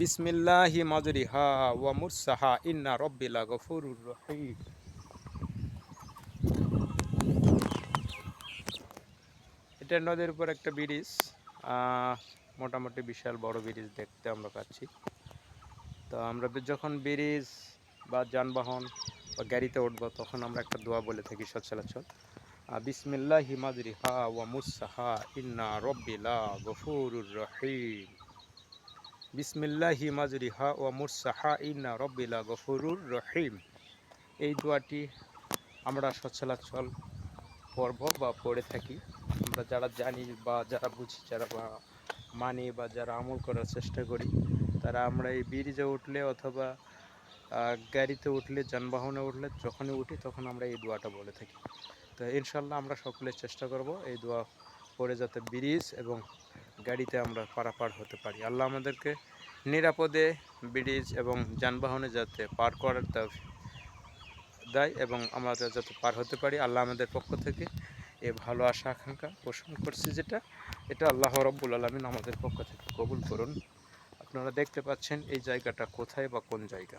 বিসমিল্লাহি মাজরিহা ওয়া মুরসাহা, ইন্না রব্বিলা গফুরুর রহিম। এটা নদীর উপর একটা ব্রিজ মোটামুটি বিশাল বড় ব্রিজ দেখতে আমরা পাচ্ছি। তো আমরা যখন ব্রিজ বা যানবাহন বা গাড়িতে উঠবো, তখন আমরা একটা দোয়া বলে থাকি সচরাচর। বিসমিল্লাহি মাজরিহা ওয়া মুরসাহা, ইন্না রব্বিলা গফুরুর রহিম। বিসমিল্লাহি মাজরিহা ওয়া মুরসাহা ইন্না রব্বিলা গফরুর রহিম। এই দোয়াটি আমরা সচলাচল পর্ব বা পড়ে থাকি। আমরা যারা জানি বা যারা বুঝি, যারা বা মানি বা যারা আমল করার চেষ্টা করি, তারা আমরা এই ব্রিজে উঠলে অথবা গাড়িতে উঠলে, যানবাহনে উঠলে, যখনই উঠি তখন আমরা এই দোয়াটা বলে থাকি। তো ইনশাল্লাহ আমরা সকলে চেষ্টা করব এই দোয়া পড়ে যাতে ব্রিজ এবং গাড়িতে আমরা পারাপার হতে পারি। আল্লাহ আমাদেরকে নিরাপদে ব্রিজ এবং যানবাহনে যাতে পার করার দেয় এবং আমরা যাতে পার হতে পারি, আল্লাহ আমাদের পক্ষ থেকে এ ভালো আশা, আকাঙ্ক্ষা পোষণ করছি যেটা। এটা আল্লাহ রব্বুল আলমিন আমাদের পক্ষ থেকে কবুল করুন। আপনারা দেখতে পাচ্ছেন এই জায়গাটা কোথায় বা কোন জায়গা।